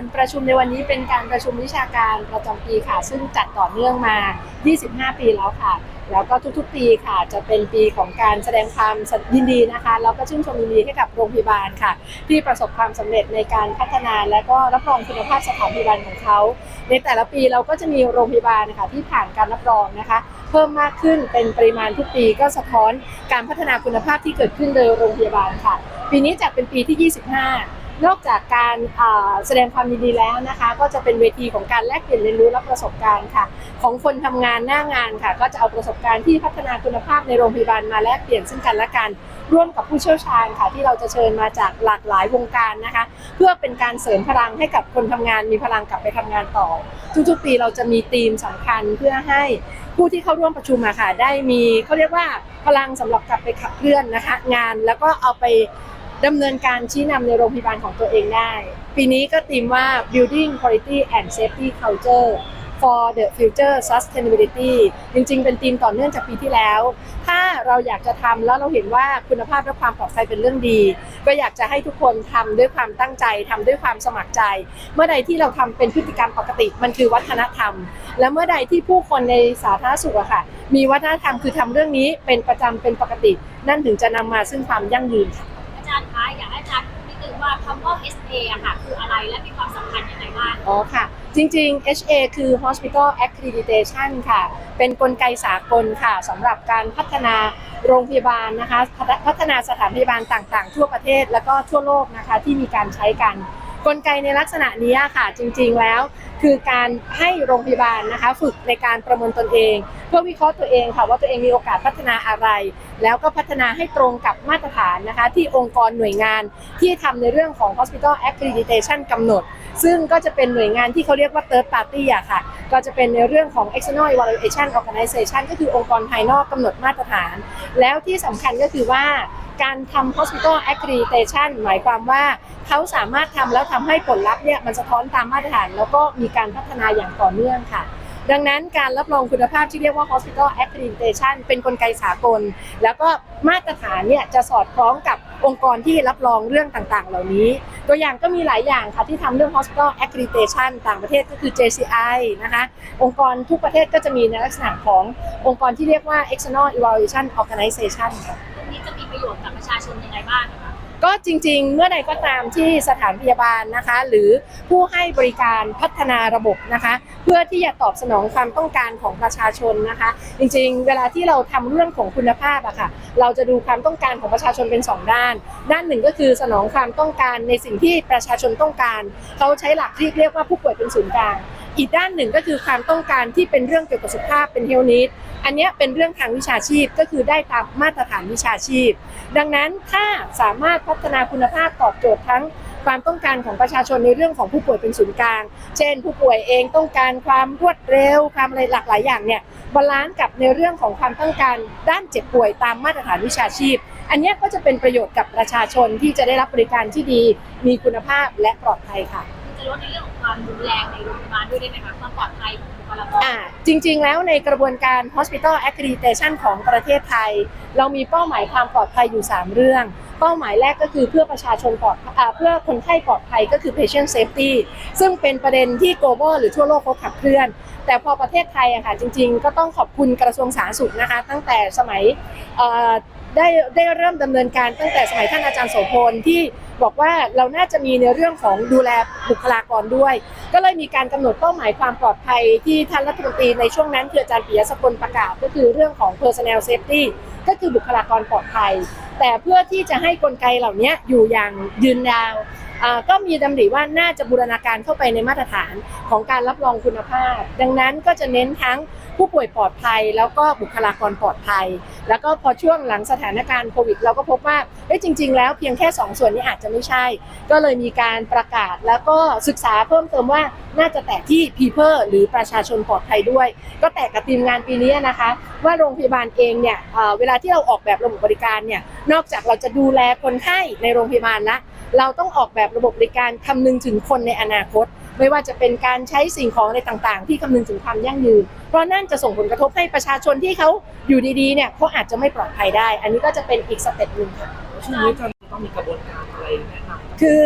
การประชุมในวันนี้เป็นการประชุมวิชาการประจำปีค่ะ ซึ่งจัดต่อเนื่องมา 25 ปีแล้วค่ะ แล้วก็ทุกๆ ปีค่ะ จะเป็นปีของการแสดงความยินดีนะคะแล้วก็ชื่นชมยินดีให้กับโรงพยาบาลค่ะ ที่ประสบความสำเร็จในการพัฒนา และก็รับรองคุณภาพสถานพยาบาลของเขาในแต่ละปีเราก็จะมีโรงพยาบาลนะคะที่ผ่านการรับรองนะคะ เพิ่มมากขึ้นเป็นปริมาณทุกปีก็สะท้อนการพัฒนาคุณภาพที่เกิดขึ้นโดยโรงพยาบาลค่ะ ปีนี้จะเป็นปีที่ 25 นอกจากการแสดงความยินดีแล้วนะคะ ก็จะเป็นเวทีของการแลกเปลี่ยนเรียนรู้และประสบการณ์ค่ะ ของคนทำงานหน้างานค่ะ ก็จะเอาประสบการณ์ที่พัฒนาคุณภาพในโรงพยาบาลมาแลกเปลี่ยนซึ่งกันและกัน ร่วมกับผู้เชี่ยวชาญค่ะ ที่เราจะเชิญมาจากหลากหลายวงการนะคะ เพื่อเป็นการเสริมพลังให้กับคนทำงานมีพลังกลับไปทำงานต่อ ทุกๆปีเราจะมีธีมสำคัญเพื่อให้ผู้ที่เข้าร่วมประชุมอะค่ะ ได้มีเขาเรียกว่าพลังสำหรับกลับไปขับเคลื่อนนะคะ งานแล้วก็เอาไป ดำเนินการชี้นำในโรงพยาบาลของตัวเองได้ ปีนี้ก็ธีมว่า building quality and safety culture for the future sustainability จริงๆ เป็นธีมต่อเนื่องจากปีที่แล้ว ถ้าเราอยากจะทำแล้วเราเห็นว่าคุณภาพและความปลอดภัยเป็นเรื่องดี ก็อยากจะให้ทุกคนทำด้วยความตั้งใจทำด้วยความสมัครใจ เมื่อใดที่เราทำเป็นพฤติกรรมปกติ มันคือวัฒนธรรม และเมื่อใดที่ผู้คนในสาธารณสุขอะค่ะ มีวัฒนธรรมคือทำเรื่องนี้เป็นประจำเป็นปกติ นั่นถึงจะนำมาซึ่งความยั่งยืนค่ะาจารย์คะอยากให้อาจารย์พูดนิดนึงว่าคำว่า SA อะค่ะ คืออะไรและมีความสำคัญยังไงบ้าง อ๋อค่ะ จริงๆ HA คือ Hospital Accreditation ค่ะ เป็นกลไกสากลค่ะสำหรับการพัฒนาโรงพยาบาลนะคะพัฒพัฒนาสถานพยาบาลต่างๆ ทั่วประเทศแล้วก็ทั่วโลกนะคะที่มีการใช้กัน กลไกในลักษณะนี้ค่ะจริงๆแล้ว คือการให้โรงพยาบาลนะคะ ฝึกในการประเมินตนเอง เพื่อวิเคราะห์ตัวเองค่ะว่าตัวเองมีโอกาสพัฒนาอะไร แล้วก็พัฒนาให้ตรงกับมาตรฐานนะคะ ที่องค์กรหน่วยงานที่ทำในเรื่องของ Hospital Accreditation กำหนด ซึ่งก็จะเป็นหน่วยงานที่เขาเรียกว่า third party อะค่ะ ก็จะเป็นในเรื่องของ external evaluation organization ก็คือองค์กรภายนอกกำหนดมาตรฐาน แล้วที่สำคัญก็คือว่า การทำ hospital accreditation หมายความว่าเขาสามารถทำแล้วทำให้ผลลัพธ์เนี่ยมันสะท้อนตามมาตรฐาน แล้วก็มีการพัฒนาอย่างต่อเนื่องค่ะ ดังนั้นการรับรองคุณภาพที่เรียกว่า hospital accreditation เป็นกลไกสากล แล้วก็มาตรฐานเนี่ยจะสอดคล้องกับองค์กรที่รับรองเรื่องต่างๆ เหล่านี้ ตัวอย่างก็มีหลายอย่างค่ะที่ทำเรื่อง hospital accreditation ต่างประเทศก็คือ JCI นะคะองค์กรทุกประเทศก็จะมีในลักษณะขององค์กรที่เรียกว่า external evaluation organization ค่ะ ประโยชน์กับประชาชนยังไงบ้างอะคะ ก็จริง ๆ เมื่อใดก็ตามที่สถานพยาบาลนะคะ หรือผู้ให้บริการพัฒนาระบบนะคะ เพื่อที่จะตอบสนองความต้องการของประชาชนนะคะ จริง ๆ เวลาที่เราทำเรื่องของคุณภาพอะค่ะ เราจะดูความต้องการของประชาชนเป็นสองด้าน ด้านหนึ่งก็คือสนองความต้องการในสิ่งที่ประชาชนต้องการ เขาใช้หลักที่เรียกว่าผู้ป่วยเป็นศูนย์กลาง อีกด้านหนึ่งก็คือความต้องการที่เป็นเรื่องเกี่ยวกับสุขภาพเป็นเฮลนิดอันนี้เป็นเรื่องทางวิชาชีพก็คือได้ตามมาตรฐานวิชาชีพ ดังนั้นถ้าสามารถพัฒนาคุณภาพตอบโจทย์ทั้งความต้องการของประชาชนในเรื่องของผู้ป่วยเป็นศูนย์กลาง เช่น ผู้ป่วยเองต้องการความรวดเร็ว ความอะไรหลากหลายอย่างเนี่ยบาลานซ์กับในเรื่องของความต้องการด้านเจ็บป่วยตามมาตรฐานวิชาชีพ อันนี้ก็จะเป็นประโยชน์กับประชาชนที่จะได้รับบริการที่ดี มีคุณภาพและปลอดภัยค่ะ จะลดในเรื่องของความรุนแรงในโรงพยาบาลด้วยได้ไหมคะความปลอดภัยของบุคลากรอ่าจริง ๆ แล้วในกระบวนการ Hospital Accreditation ของประเทศไทย เรามีเป้าหมายความปลอดภัยอยู่ 3 เรื่อง เป้าหมายแรกก็คือเพื่อประชาชนปลอดเพื่อคนไข้ปลอดภัยก็คือ patient safety ซึ่งเป็นประเด็นที่ global หรือทั่วโลกเขาขับเคลื่อน แต่พอประเทศไทยอะค่ะจริง ๆ ก็ต้องขอบคุณกระทรวงสาธารณสุขนะคะ ตั้งแต่สมัยได้ได้เริ่มดำเนินการตั้งแต่สมัยท่านอาจารย์โสพลที่ บอกว่าเราน่าจะมีในเรื่องของดูแลบุคลากรด้วย ก็เลยมีการกำหนดเป้าหมายความปลอดภัยที่ท่านรัฐมนตรีในช่วงนั้นคืออาจารย์ปิยะสกลประกาศ ก็คือเรื่องของ personnel safety ก็คือบุคลากรปลอดภัย แต่เพื่อที่จะให้กลไกเหล่านี้อยู่อย่างยืนยาวก็มีดำริว่าน่าจะบูรณาการเข้าไปในมาตรฐานของการรับรองคุณภาพ ดังนั้นก็จะเน้นทั้ง ผู้ป่วยปลอดภัย แล้วก็บุคลากรปลอดภัย แล้วก็พอช่วงหลังสถานการณ์โควิด เราก็พบว่าเอ้จริง ๆ แล้วเพียงแค่ 2 ส่วนนี้อาจจะไม่ใช่ ก็เลยมีการประกาศแล้วก็ศึกษาเพิ่มเติมว่าน่าจะแตะที่ people หรือประชาชนปลอดภัยด้วย ก็แตะกับทีมงานปีนี้นะคะ ว่าโรงพยาบาลเองเนี่ยเเวลาที่เราออกแบบระบบบริการเนี่ยนอกจากเราจะดูแลคนไข้ในโรงพยาบาลละเราต้องออกแบบระบบบริการคำนึงถึงคนในอนาคต ไม่ว่าจะเป็นการใช้สิ่งของอะไรต่างๆ ที่คำนึงถึงความยั่งยืน เพราะนั่นจะส่งผลกระทบให้ประชาชนที่เขาอยู่ดีๆเนี่ยเขาอาจจะไม่ปลอดภัยได้ อันนี้ก็จะเป็นอีกสเต็ปหนึ่งค่ะช่วงนี้จะต้องมีกระบวนการอะไรแนะนำคือ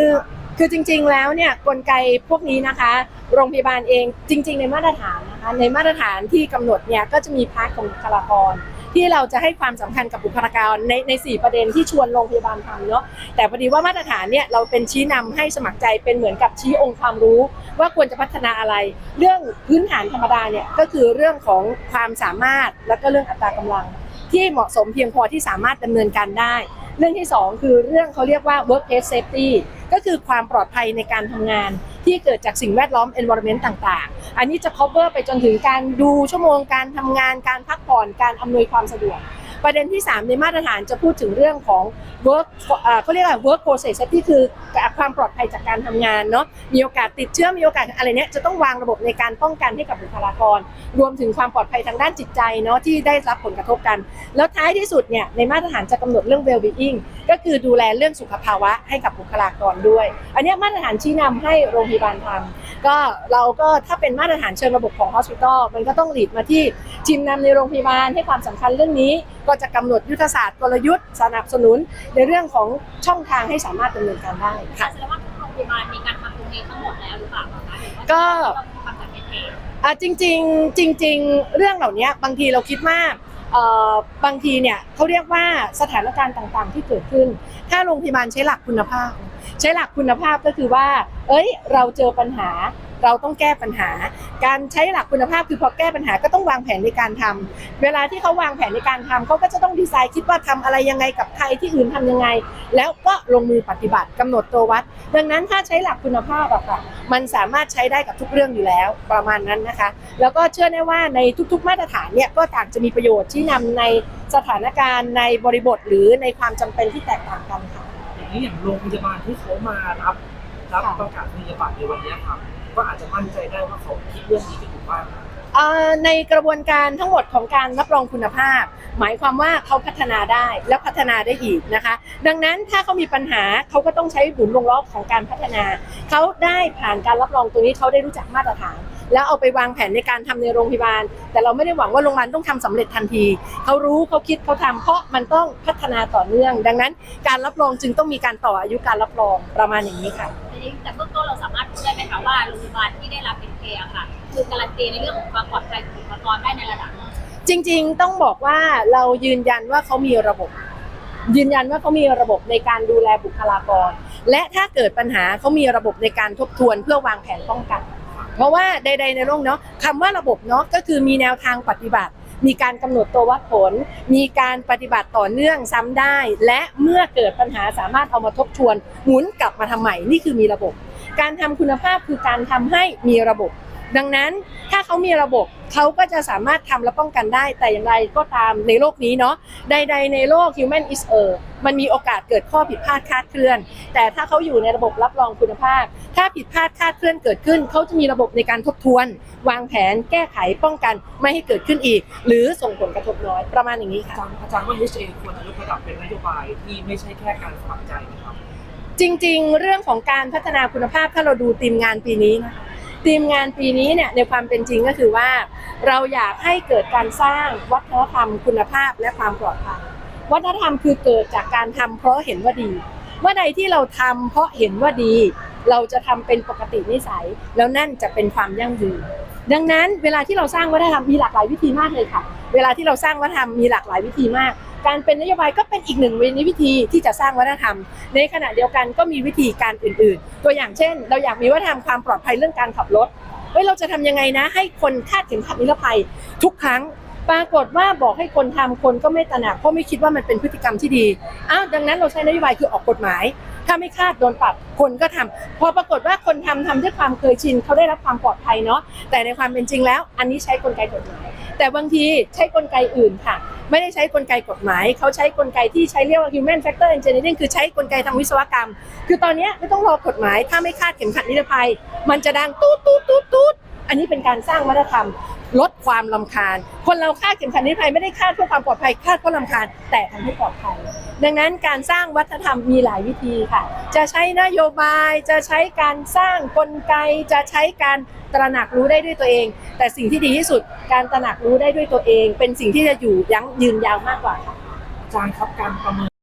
คือจริงๆแล้วเนี่ยกลไกพวกนี้นะคะ โรงพยาบาลเองจริง ๆ ในมาตรฐานนะคะในมาตรฐานที่กำหนดเนี่ยก็จะมีพาร์ทของบุคลากร ที่เราจะให้ความสำคัญกับบุคลากรในในสี่ประเด็นที่ชวนโรงพยาบาลทำเนาะแต่พอดีว่ามาตรฐานเนี่ยเราเป็นชี้นำให้สมัครใจเป็นเหมือนกับชี้องค์ความรู้ ว่าควรจะพัฒนาอะไร เรื่องพื้นฐานธรรมดาเนี่ยก็คือเรื่องของความสามารถแล้วก็เรื่องอัตรากำลัง ที่เหมาะสมเพียงพอที่สามารถดำเนินการได้ เรื่องที่สองคือเรื่องเขาเรียกว่า workplace safety ก็คือความปลอดภัยในการทำงาน ที่เกิดจากสิ่งแวดล้อม environment ต่างๆ อันนี้จะ cover ไปจนถึงการดูชั่วโมงการทำงาน การพักผ่อนการอำนวยความสะดวก ประเด็นที่ 3 ในมาตรฐานจะพูดถึงเรื่องของ work เอ่อเขาเรียกว่า work process safety คือความปลอดภัยจากการทำงานเนาะมีโอกาสติดเชื้อมีโอกาสอะไรเนี้ยจะต้องวางระบบในการป้องกันให้กับบุคลากร รวมถึงความปลอดภัยทางด้านจิตใจเนาะที่ได้รับผลกระทบกัน แล้วท้ายที่สุดเนี่ยในมาตรฐานจะกำหนดเรื่อง well-being ก็คือดูแลเรื่องสุขภาวะให้กับบุคลากรด้วย อันนี้มาตรฐานชี้นำให้โรงพยาบาลทำก็เราก็ถ้าเป็นมาตรฐานเชิงระบบของ hospital มันก็ต้องหลีดมาที่ทีมนำในโรงพยาบาลให้ความสำคัญเรื่องนี้ ก็จะกำหนดยุทธศาสตร์กลยุทธ์สนับสนุนในเรื่องของช่องทางให้สามารถดำเนินการได้ค่ะแสดงว่าทุกโรงพยาบาลมีการทำตรงนี้ทั้งหมดแล้วหรือเปล่าคะก็จากเองจริงจริง ๆ เรื่องเหล่านี้บางทีเราคิดว่าเอ่อ บางทีเนี่ยเขาเรียกว่าสถานการณ์ต่างๆ ที่เกิดขึ้น ถ้าโรงพยาบาลใช้หลักคุณภาพ ใช้หลักคุณภาพก็คือว่า เอ้ย เราเจอปัญหา เราต้องแก้ปัญหา การใช้หลักคุณภาพคือพอแก้ปัญหาก็ต้องวางแผนในการทำเวลาที่เขาวางแผนในการทำเขาก็จะต้องดีไซน์คิดว่าทำอะไรยังไงกับใครที่อื่นทำยังไง แล้วก็ลงมือปฏิบัติกำหนดตัววัด ดังนั้นถ้าใช้หลักคุณภาพอะค่ะมันสามารถใช้ได้กับทุกเรื่องอยู่แล้วประมาณนั้นนะคะ แล้วก็เชื่อแน่ว่าในทุก ๆ มาตรฐานเนี่ยก็ต่างจะมีประโยชน์ที่นำในสถานการณ์ในบริบทหรือในความจำเป็นที่แตกต่างกันค่ะอย่างนี้อย่างโรงพยาบาลที่เขามารับรับค่ะประกาศนียบัตรในวันนี้ครับ ก็อาจจะมั่นใจได้ว่าเขาคิดเรื่องนี้กันอยู่บ้างในกระบวนการทั้งหมดของการรับรองคุณภาพ หมายความว่าเขาพัฒนาได้และพัฒนาได้อีกนะคะ ดังนั้นถ้าเขามีปัญหาเขาก็ต้องใช้บุนวงล้อของการพัฒนา เขาได้ผ่านการรับรองตรงนี้เขาได้รู้จักมาตรฐาน แล้วเอาไปวางแผนในการทำในโรงพยาบาล แต่เราไม่ได้หวังว่าโรงพยาบาลต้องทำสำเร็จทันทีเขารู้เขาคิดเขาทำเพราะมันต้องพัฒนาต่อเนื่อง ดังนั้นการรับรองจึงต้องมีการต่ออายุการรับรองประมาณอย่างนี้ค่ะ นี้แต่เบื้องต้นเราสามารถพูดได้ไหมคะว่าโรงพยาบาลที่ได้รับเป็นเคอะค่ะคือการันตีในเรื่องของความปลอดภัยของบุคลากรได้ในระดับจริง ๆ ต้องบอกว่าเรายืนยันว่าเขามีระบบ ยืนยันว่าเขามีระบบในการดูแลบุคลากร และถ้าเกิดปัญหาเขามีระบบในการทบทวนเพื่อวางแผนป้องกัน เพราะว่าใด ๆ ในโลกเนาะคำว่าระบบเนาะก็คือมีแนวทางปฏิบัติ มีการกำหนดตัววัดผล มีการปฏิบัติต่อเนื่องซ้ำได้ และเมื่อเกิดปัญหาสามารถเอามาทบทวนหมุนกลับมาทำใหม่นี่คือมีระบบ การทำคุณภาพคือการทำให้มีระบบ ดังนั้นถ้าเขามีระบบเขาก็จะสามารถทำและป้องกันได้ แต่อย่างไรก็ตามในโลกนี้เนาะใดๆในโลก human is a มันมีโอกาสเกิดข้อผิดพลาดคลาดเคลื่อน แต่ถ้าเขาอยู่ในระบบรับรองคุณภาพ ถ้าผิดพลาดคลาดเคลื่อนเกิดขึ้น เขาจะมีระบบในการทบทวน วางแผนแก้ไขป้องกันไม่ให้เกิดขึ้นอีก หรือส่งผลกระทบน้อยประมาณอย่างนี้อาค่ะจารย์อาจารย์ว่า HA ควรจะยกระดับเป็นนโยบายที่ไม่ใช่แค่การสมัครใจนะครับจริง ๆ เรื่องของการพัฒนาคุณภาพถ้าเราดูทีมงานปีนี้นะคะ ทีมงานปีนี้เนี่ยในความเป็นจริงก็คือว่า เราอยากให้เกิดการสร้างวัฒนธรรมคุณภาพและความปลอดภัยวัฒนธรรมคือเกิดจากการทำเพราะเห็นว่าดีเมื่อใดที่เราทำเพราะเห็นว่าดี เราจะทำเป็นปกตินิสัย แล้วนั่นจะเป็นความยั่งยืนดังนั้นเวลาที่เราสร้างวัฒนธรรมมีหลากหลายวิธีมากเลยค่ะ เวลาที่เราสร้างวัฒนธรรมมีหลากหลายวิธีมาก การเป็นนโยบายก็เป็นอีกหนึ่งวิธีที่จะสร้างวัฒนธรรม ในขณะเดียวกันก็มีวิธีการอื่น ๆ ตัวอย่างเช่น เราอยากมีวัฒนธรรมความปลอดภัยเรื่องการขับรถเฮ้ยเราจะทำยังไงนะ ให้คนคาดเข็มขัดนิรภัยทุกครั้งปรากฏว่าบอกให้คนทำคนก็ไม่ตระหนักเพราะไม่คิดว่ามันเป็นพฤติกรรมที่ดีอ้าวดังนั้นเราใช้นโยบายคือออกกฎหมาย ถ้าไม่คาดโดนปรับคนก็ทำพอปรากฏว่าคนทำทำด้วยความเคยชินเขาได้รับความปลอดภัยเนาะแต่ในความเป็นจริงแล้ว อันนี้ใช้กลไกกฎหมาย แต่บางทีใช้กลไกอื่นค่ะ ไม่ได้ใช้กลไกกฎหมาย เขาใช้กลไกที่ใช้เรียกว่า human factor engineering คือใช้กลไกทางวิศวกรรม คือตอนนี้ไม่ต้องรอกฎหมาย ถ้าไม่คาดเข็มขัดนิรภัย มันจะดังตูดตูดตูดตูด อันนี้เป็นการสร้างวัฒนธรรม ลดความลำคาญ คนเราคาดเข็มขัดนิรภัยไม่ได้คาดเพื่อความปลอดภัยคาดเพราะลำคาญแต่ทำให้ปลอดภัย ดังนั้นการสร้างวัฒนธรรมมีหลายวิธีค่ะ จะใช้นโยบายจะใช้การสร้างกลไก จะใช้การตระหนักรู้ได้ด้วยตัวเอง แต่สิ่งที่ดีที่สุดการตระหนักรู้ได้ด้วยตัวเอง เป็นสิ่งที่จะอยู่ยั้งยืนยาวมากกว่าค่ะ อาจารย์ครับการประเมิน